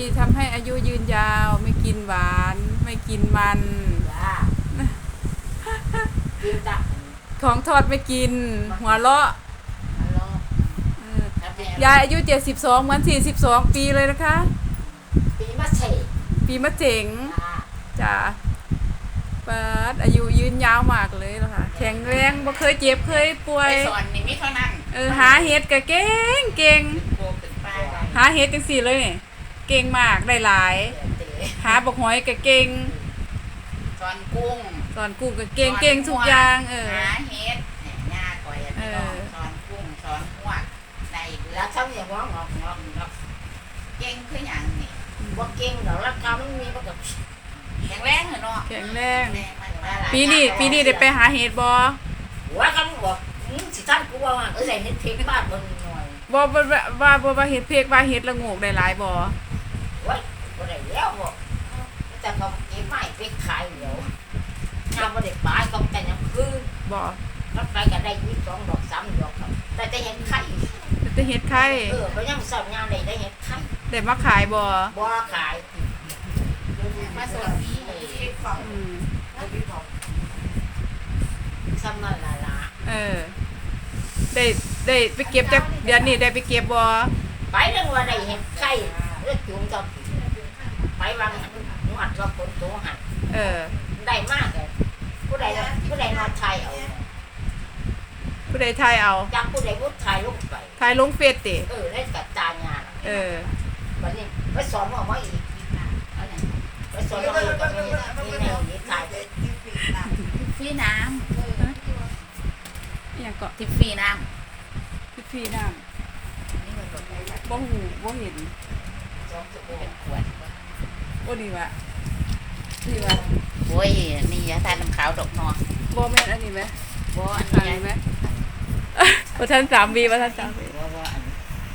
ที่ทำให้อายุยืนยาว ไม่กินหวาน ไม่กินมัน จ้ากินตักของทอดไม่กิน หัวเราะฮัลโหลเออยายอายุ 72เหมือน 42 ปีเลยนะคะ ปีมาเฉยปีมะเจ๋งจ้าจ้ะเปิดอายุยืนยาวมากเลยแล้วค่ะ แข็งแรงบ่เคยเจ็บเคยป่วไปย สอนนี่มิเท่านั้นเออหาเห็ดก็เก่งเก่ง โบขึ้นป้ายได้หาเห็ดจังสี่เลยนี่ เก่งมากได้หลายเต๋หาบักหอยก็เก่งสอนกุ้งสอนกุ้งก็เก่งเก่งทุกอย่างเออหาเฮ็ดเนี่ยย่าก่อยอะพี่น้องเออสอนกุ้งสอนหวกได้เบิแล้วดทำอย่างว่างอกงอกงอกเก่งคือหยังนี่ว่าเก่งดอกแล้วทำมันมีมันกับแข็งแรงเหรอเนาะแข็งแรงแรงมันว่าหลายปีนี้ปีนี้ได้ไปหาเห็ดบ่หัวกันบอกอืมสิท่านกูว่าว่าเออใส่เฮ็ดเพลงบ้านเบิ่งหน่อยบ่บ่บ่ว่าบ่ว่าเห็ดเพกว่าเห็ดละโงกได้หลายบ่ โอ้ยบ่ได้แล้วบอกแต่ก็เก็บไม้ไปขายเดี๋ยวงานบ่ได้ปลายก็แต่ยังคือบ่รับไปก็ได้ยี่สองดอกสามดอกครับ แต่แต่เห็นไข่แต่เห็ดไข่เออไปยังสอบงานได้ได้เห็นไข่ได้มาขายบ่บ่ขายมาสอนพี่อืมสำนั่นล่ะล่ะเออ ได้ได้ไปเก็บจากเดือนนี้ได้ไปเก็บบ่ไปเรื่องว่าได้เห็นไข่เลือดจุ่มกับไป วางนวดกับคนโตหันเออ ได้มากเลยผู้ใดผู้ใดนอนไทยเอาผู้ใดทายเอาจากผู้ใดผู้ไทยลงไปทายลงเฟซติเออได้กับจานงานเออวันนี้ไปสอนว่ามาอีกไปสอนว่าอีกก็มีมีแนวนี้ไทยฟรีน้อหยังก็ำทิฟฟรีน้พี่พี่น้ำนี่มันก็เป็นำบ่หูบ่เห็นสองชั่วโมงขวด โอ้ดีว่ะดีว่ะโอ้ยนี่ยาทานน้ำขาวดอกนอบ่แม่นอันนี้ไหมบ่อันอันนี้นี้ไหมบ่ทันสามวีบ่ทันสามวีว่าว่าอัน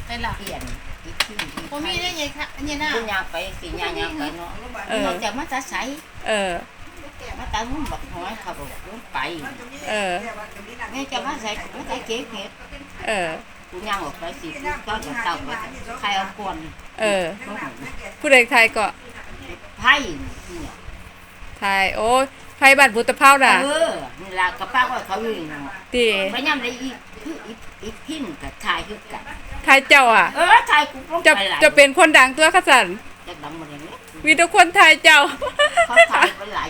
ได้ละเปลี่ยนอีกที่อีกผมมีได้ยังคะอันนี้นะคุณยางไปสียางยางไปเนาะเออเราจะมาจะใช้เออมาตามมุ่งบักน้อยเขาบอกลงไป เออนี่จะมาใส่มาใส่เก๊กเห็ดเออคุณยางออกไปสิก็จะเต่าไปใครเอากวนเออผู้ใดทายก็ ไพ่เนี่ยทายโอ้ไผบ้านพุทธเผาน่ะเออนี่ละกระป้าว่าเขาอยู่เนาะติไปย่ำได้อีกคืออีกอีกพินกับชายคือกันทายเจ้าอะ เออชายกูต้องจะไปหลายจะเป็นคนดังตัวขสันจะดังมาเลยเนี่ยมีแต่คนทายเจ้า เขาชายไปหลาย